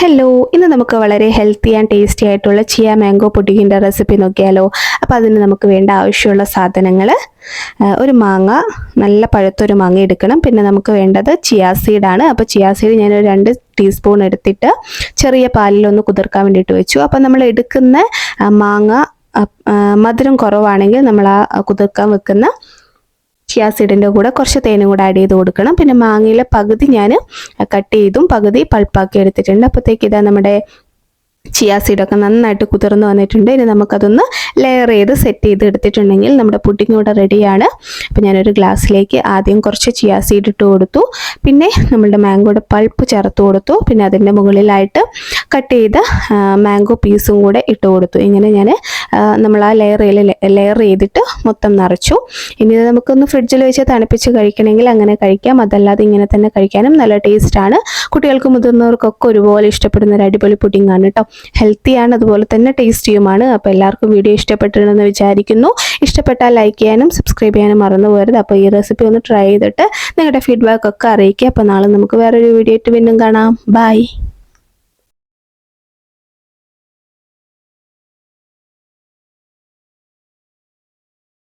Hello ഇന്ന് നമുക്ക് വളരെ ഹെൽത്തി ആൻഡ് ടേസ്റ്റി ആയിട്ടുള്ള ചിയ മാംഗോ പുഡിങ്ങിന്റെ റെസിപ്പി നോക്കിയാലോ? അപ്പോൾ അതിന് നമുക്ക് വേണ്ട ആവശ്യമുള്ള സാധനങ്ങൾ ഒരു മാങ്ങ നല്ല പഴുത്തൊരു മാങ്ങ എടുക്കണം. പിന്നെ നമുക്ക് വേണ്ടത് ചിയാ സീഡാണ് അപ്പോൾ ചിയാ സീഡ് ഞാൻ ഒരു രണ്ട് ടീസ്പൂൺ എടുത്തിട്ട് ചെറിയ പാലിലൊന്ന് കുതിർക്കാൻ വേണ്ടിയിട്ട് വെച്ചു. അപ്പോൾ നമ്മൾ എടുക്കുന്ന മാങ്ങ മധുരം കുറവാണെങ്കിൽ നമ്മൾ ആ കുതിർക്കാൻ വെക്കുന്ന ചിയാ സീഡിന്റെ കൂടെ കുറച്ച് തേനും കൂടെ ആഡ് ചെയ്ത് കൊടുക്കണം. പിന്നെ മാങ്ങയിലെ പകുതി ഞാൻ കട്ട് ചെയ്തും പകുതി പൾപ്പാക്കി എടുത്തിട്ടുണ്ട്. അപ്പോഴത്തേക്ക് ഇതാ നമ്മുടെ ചിയാ സീഡൊക്കെ നന്നായിട്ട് കുതിർന്ന് വന്നിട്ടുണ്ട്. ഇനി നമുക്കതൊന്ന് ലെയർ ചെയ്ത് സെറ്റ് ചെയ്ത് എടുത്തിട്ടുണ്ടെങ്കിൽ നമ്മുടെ പുഡിംഗ് ഇവിടെ റെഡിയാണ് അപ്പോൾ ഞാനൊരു ഗ്ലാസ്സിലേക്ക് ആദ്യം കുറച്ച് ചിയാ സീഡ് ഇട്ട് കൊടുത്തു. പിന്നെ നമ്മളുടെ മാംഗോയുടെ പൾപ്പ് ചേർത്ത് കൊടുത്തു. പിന്നെ അതിന്റെ മുകളിലായിട്ട് കട്ട് ചെയ്ത മാംഗോ പീസും കൂടെ ഇട്ട് കൊടുത്തു. ഇങ്ങനെ ഞാൻ നമ്മൾ ആ ലെയറിൽ ലെയർ ചെയ്തിട്ട് മൊത്തം നിറച്ചു. ഇനി നമുക്കൊന്ന് ഫ്രിഡ്ജിൽ വെച്ച് തണുപ്പിച്ച് കഴിക്കണമെങ്കിൽ അങ്ങനെ കഴിക്കാം. അതല്ലാതെ ഇങ്ങനെ തന്നെ കഴിക്കാനും നല്ല ടേസ്റ്റാണ് കുട്ടികൾക്കും മുതിർന്നവർക്കൊക്കെ ഒരുപോലെ ഇഷ്ടപ്പെടുന്ന ഒരു അടിപൊളി പുഡിംഗ് ആണ് കേട്ടോ ഹെൽത്തിയാണ് അതുപോലെ തന്നെ ടേസ്റ്റിയുമാണ് അപ്പോൾ എല്ലാവർക്കും വീഡിയോ ഇഷ്ടപ്പെട്ടിരുന്നെന്ന് വിചാരിക്കുന്നു. ഇഷ്ടപ്പെട്ടാൽ ലൈക്ക് ചെയ്യാനും സബ്സ്ക്രൈബ് ചെയ്യാനും മറന്നു പോകരുത്. അപ്പോൾ ഈ റെസിപ്പി ഒന്ന് ട്രൈ ചെയ്തിട്ട് നിങ്ങളുടെ ഫീഡ്ബാക്ക് ഒക്കെ അറിയിക്കുക. അപ്പോൾ നാളെ നമുക്ക് വേറൊരു വീഡിയോ ആയിട്ട് വീണ്ടും കാണാം. ബൈ